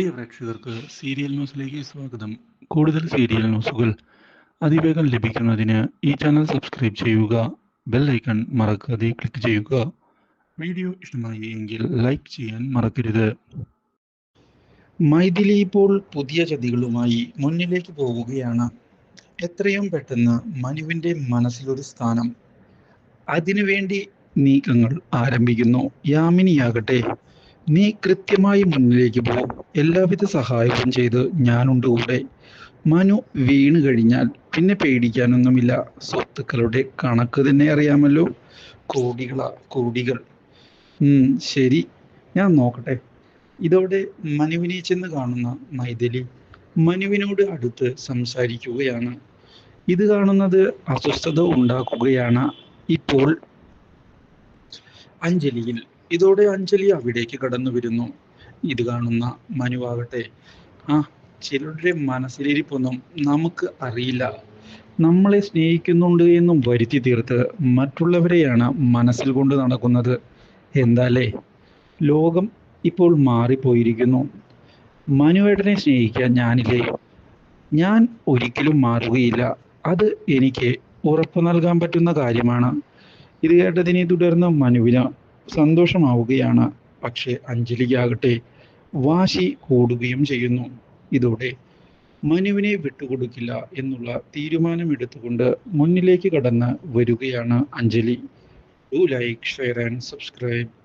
പ്രിയ പ്രേക്ഷകർക്ക് സീരിയൽ ന്യൂസിലേക്ക് സ്വാഗതം. കൂടുതൽ സീരിയൽ ന്യൂസുകൾ അതിവേഗം ലഭിക്കുന്നതിന് ഈ ചാനൽ സബ്സ്ക്രൈബ് ചെയ്യുക ബെൽ ഐക്കൺ മറക്കാതെ ക്ലിക്ക് ചെയ്യുക. വീഡിയോ ഇഷ്ടമായി എങ്കിൽ ലൈക്ക് ചെയ്യാൻ മറക്കരുത്. മൈഥിലി ഇപ്പോൾ പുതിയ ചതികളുമായി മുന്നിലേക്ക് പോവുകയാണ്. എത്രയും പെട്ടെന്ന് മനുവിന്റെ മനസ്സിലൊരു സ്ഥാനം. അതിനുവേണ്ടി നീക്കങ്ങൾ ആരംഭിക്കുന്നു. യാമിനിയാകട്ടെ. നീ കൃത്യമായി മുന്നിലേക്ക് പോ. എല്ലാവിധ സഹായവും ചെയ്ത് ഞാനുണ്ട് കൂടെ മനു വീണ് കഴിഞ്ഞാൽ പിന്നെ പേടിക്കാനൊന്നുമില്ല. സ്വത്തുക്കളുടെ കണക്ക് തന്നെ അറിയാമല്ലോ. കോടികളാ കോടികൾ. ശരി. ഞാൻ നോക്കട്ടെ. ഇതോടെ മനുവിനെ ചെന്ന് കാണുന്ന മൈഥിലി മനുവിനോട് അടുത്ത് സംസാരിക്കുകയാണ്. ഇത് കാണുന്നത് അസ്വസ്ഥത ഉണ്ടാക്കുകയാണ് ഇപ്പോൾ അഞ്ജലിയിൽ. ഇതോടെ അഞ്ജലി അവിടേക്ക് കടന്നു വരുന്നു. ഇത് കാണുന്ന മനുവാകട്ടെ. ആ ചിലരുടെ മനസ്സിലിരിപ്പൊന്നും നമുക്ക് അറിയില്ല. നമ്മളെ സ്നേഹിക്കുന്നുണ്ട് എന്നും വരുത്തി തീർത്ത് മറ്റുള്ളവരെയാണ് മനസ്സിൽ കൊണ്ട് നടക്കുന്നത്. എന്താലേ? ലോകം ഇപ്പോൾ മാറിപ്പോയിരിക്കുന്നു. മനുവേട്ടനെ സ്നേഹിക്കാൻ ഞാനില്ലേ? ഞാൻ ഒരിക്കലും മാറുകയില്ല. അത് എനിക്ക് ഉറപ്പു നൽകാൻ പറ്റുന്ന കാര്യമാണ്. ഇത് കേട്ടതിനെ തുടർന്ന് മനുവിന് സന്തോഷമാവുകയാണ്. പക്ഷെ അഞ്ജലിക്കാകട്ടെ വാശി കൂടുകയും ചെയ്യുന്നു. ഇതോടെ മനുവിനെ വിട്ടുകൊടുക്കില്ല എന്നുള്ള തീരുമാനമെടുത്തുകൊണ്ട് മുന്നിലേക്ക് കടന്ന് വരികയാണ് Anjali. Do like share and subscribe